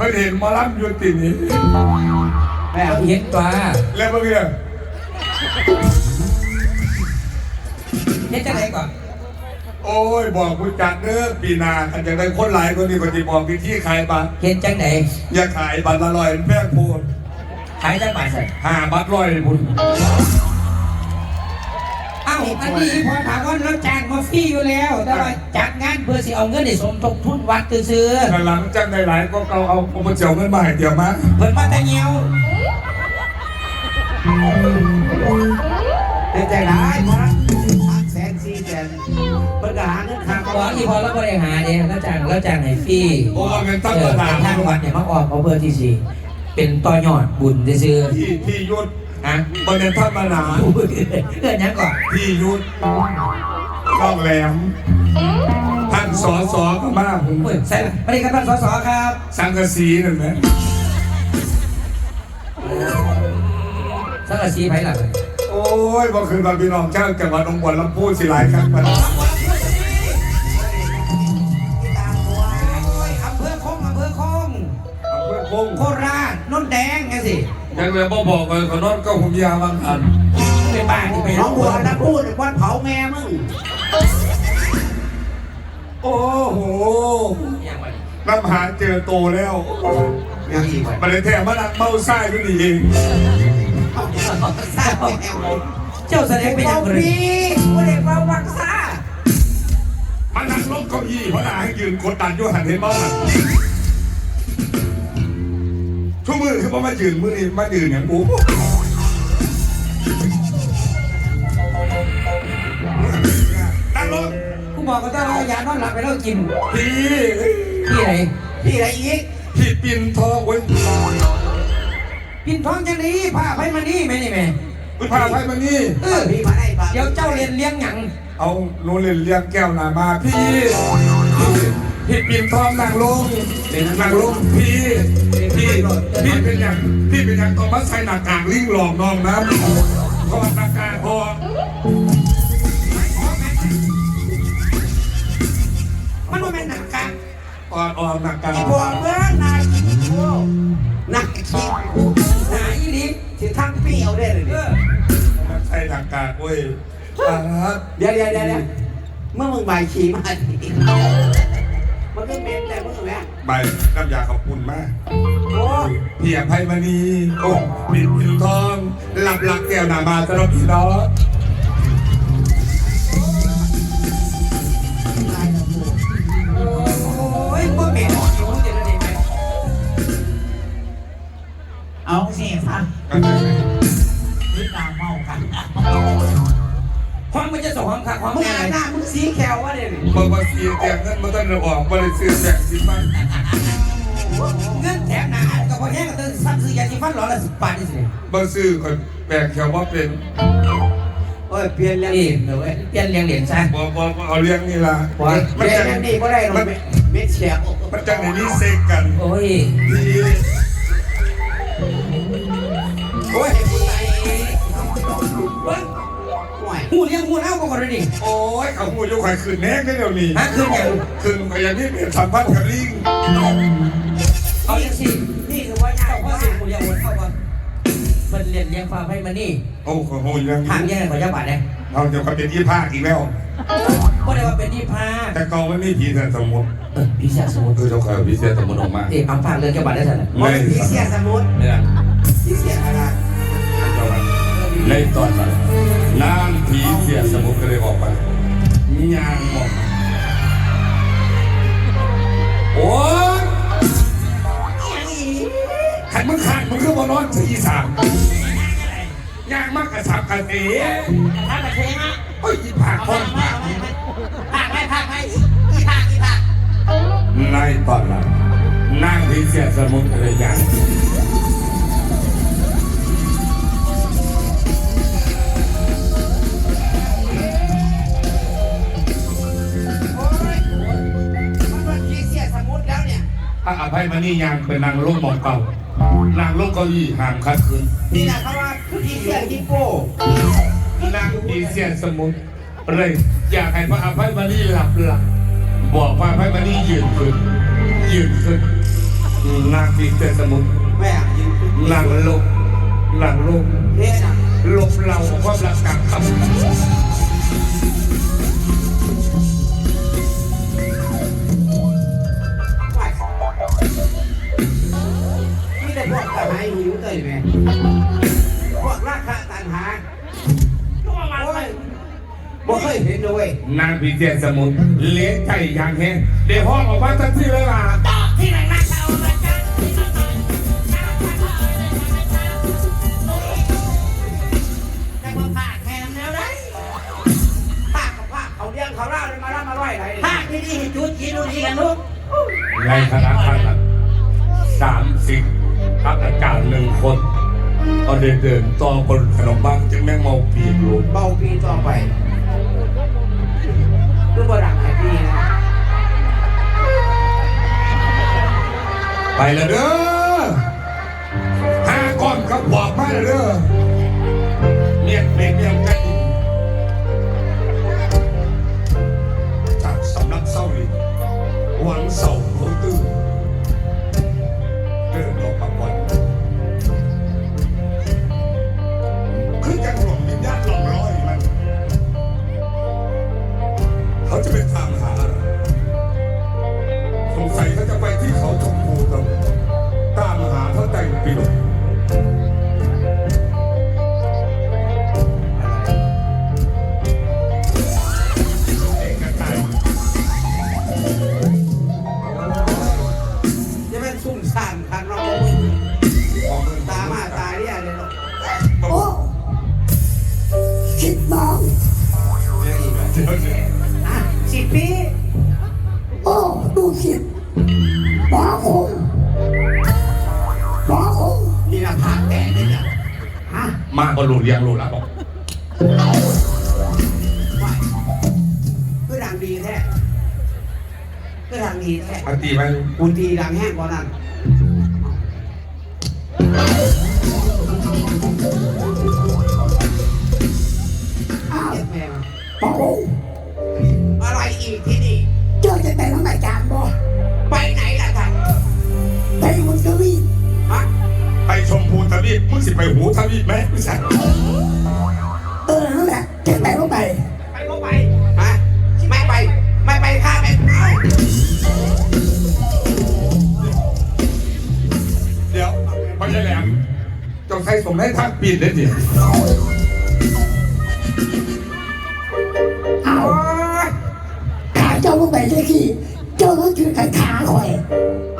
เพิ่นเห็นหมอลำอยุตินี้แม่เห็นตัวแล้วเมื่อกี้เห็นจังไหนก่อนโอ้ยบอกผู้จัดเด้อปีหนาอาจจะได้คนหลายคนนี้ก็จะบอกวิธีขายบัตรเห็นจังไหนอย่าขายบัตรละร้อยแพงโพดขายจังบาทใส่หาบัตรร้อยพุ่นเอันนี้พอถามว่าเราจ้างมาฟรีอยู่แล้ว แต่ว่าจัดงานเพื่อสิเอาเงินในสมทบทุนวัดซื้อแต่หลังจากได้หลายก็เอาเอาโปรโมชั่นเงินมาให้เดียวมาๆเพิ่นมาแต่เงี้ยวเป็นใจร้ายมาแสนสี่แสนเพิ่นก็หาเงินค่าบอกอีพอแล้วก็ได้หาเนี่ยแล้วจ้างแล้วจ้างให้ฟรีโอ้เป็นตั้งเอตอลาดทางวัดเนี่ยมาออกเอาเพื่อที่สิเป็นต่อยอดบุญซื้อที่ที่ยุทธๆ ฮะบนเนธรรมดาเกิดยังก่อนที่ยุทธล่องแหลมท่านสอสอก็มาผมเฮ้ยใส่ละสวัสดีครับท่านสสครับ สังกะสีนั่นไหมสังกะสีไผหลักเลยโอ้ยบ่คือมาพี่น้องเจ้าจังหวัดหนองบัวลำพูสิหลายครั้งมัน เพื่อนคงโคราชนนแดงไงสิยังเลยบ่บอกเลยขอนอนก็ผมยาบางอันไปบ้านที่ไปน้องบัวนะพูดวันเผาแม่มึง โอ้โหยังไงน้ำหาเจอโตแล้วยังอีกมาเลยแท้มานักเมาไส้อยู่นี่เองเจ้าแสดงเป็นอย่างไรไม่ได้มาวักซ่ามานั่งลบเก้าอี้เพราะน่าให้ยืนกดดันอยู่หันเห็นบ้าง ช่วมือคือว่ามายืนมือนี่มายืนอย่างกูนั่งลงกูบอกก็ต้องเอายานอนหลับไปแล้วกิน พี่ที่ไหนพี่อะไรอีกพี่ปิ่นทองเว้ยกินท้องจังนี้พาไปมานี่แม่นี่แม่คุณพาไปมานี่ เออพี่มาได้ปะเดี๋ยวเจ้าเรียนเลี้ยงหยังเอาโนเล่นเลี้ยงแก้วหนามาพี่ พี่ปิ่นทองนางลงนางลงพี่ พี่ พี่เป็นอย่างพี่เป็นอย่างต้องมาใส่หน้ากากลิงหลอกน้องนะถอดหน้ากากพอมันว่าเป็นหนักกะถอดออกหน้ากากอีบัวเมื่อนายโอ้นักขี้หาอีหลีสิทั้งเปรี้ยวได้เลยเอดิอใส่หน้ากากเว้ยอ่าเดี๋ยวเดี๋ยวเดี๋ยวเดี๋ยวเมื่อมึงใบายขี่มาดิ มันก็เป็นแต่มึงแหละใบน้ำยาขอบคุณมากโอ้พี่อภัยมณีโอ้ปิ่นปิ่นทองหลับหลักแก้วหนามาสำหรับพี่น้อง สีแขววะเดี๋ยวนี้บอกว่าเสียแจกเงินมาตั้งแต่ออกมาเลยซื้อแจกสิบบาทเงินแถมหนาก็พอแห้งก็ต้องซ้ำซื้อยาสีฟันหลอดละสิบบาทนี่สิบ่ซื้อคนแปลกแค่ว่าเป็นโอ้ยเปลี่ยนแล้วนี่เดี๋ยวเว้ยเปลี่ยนเลี้ยงเหรียญซะบ่บ่บ่เอาเลี้ยงนี่ล่ะว่าเปมันลี่ยนจะแล้วนี่ก็ได้หรอกเม็ดเฉียวมันจะในนี้เซ็กกันโอ้ยดีโอ้ยให้กูตายเว้ย ห่วยหูเลี้ยงหูเล่าก็ก่อนเลยดิโอ้ยเขาพูดอยู่ข่อยขึ้นแน่ได้เดี๋ยวนี้ฮะคืนอย่างขึ้นข่อยอย่างนี้เป็นสัมพันธ์กับลิงเอาอย่างสินี่คือว่ายาเจ้ากพ่อว่าสิหูเลี้ยงหัวเข้าก่อนเพิ่นเรียนเลี้ยงฟ้าให้มานี่โอ้โหเรื่องถามนี้ยังไงขอเจ้าบาทเนี่ยเราจะมาเป็นยี่ภาคอีกแล้วก็ได้ว่าเป็นที่พาแต่กองมันนี่ผีแต่สมมติเออพี่ชายสมุทรเออเจ้าข่อยพิเศษสมมติออกมาเอ๊ะเอาฝากเรื่องเจ้าบาทได้สันน่ะโอ้ยผีเสียสมุดเนี่ยผีเสียอะไรในตอนนั้น น้ำผีเสียสมุทรก็เลยออกมามียางออกมาโอ้ยขันมึงขาดมึงก็มานอนสี่สามยางมากกระสับกระเตะถ้ามาเทงอะโอ้ยอีผากคนผากพากไปพากไปอีพากอีพากในตอนนั้นนั่งผีเสียสมุทรก็เลยยาง อภัยมณียางเป็นนางลูกหมองเก่านางลูกเก้าอี้ห่างคัดคืนนี่นะเขาว่าผีเสียฮิปโปนางผีเสียสมุทรเลยอยากให้พระอภัยมณีหลับหลับบอกพระอภัยมณียืนขึ้นยืนขึ้นนางปีเตสมุนแม่ยืนนางลบนางลบเท่นะลบเราความรักกักคำ นี่แต่พวกตันหาหิวเตยไหมพวกราคาตันหาโอ้ยบ่เคยเห็นเลยนางปีเตสมุนเลี้ยงไก่อย่างแห้งเดี๋ยวห้องออกมาทันทีเลยล่ะแต่ ทักอาจารย์หนึ่งคนก็เดินเดินต่อคนขนมบ้างจึงแม่งเมาปีกลูกเบาปีต่อไปคือบ่ดังไอ้ปีนะไปแล้วเด้อห้าก้อนก็บอกมาแล้วเด้อเมียนเมียนเมียนกันจากสำนักเศร้าลิหวังเสาเขา เป็นซุ่มซ่ามคันเราบ่มึงของเมืองตามาตาเนี่ยเลยเนาะโอ้คิดน้องอะสิบปีโอ้ดูคิดหมาคงหมาคงนี่นะภาคแต่เนี่นะฮะมาก็รู้เรียงรู้แล้วบอกคือดังดีแท้คือดังดีแท้อันตีไปกูตีดังแห้งกว่านั้น มพูทวีปมึงสิไปหูทวีปไหมไม่ใช่เออนั่นแหละจะไปทางไหนไปก็ไปฮะไม่ไป ไม่ไปข้าไม่เอาเดี๋ยวพญาแหลมจงใช้สมให้ทางปีนได้ดิเอาขาเจ้าลงไปได้ที่เจ้าต้องถือกันขาคอยเ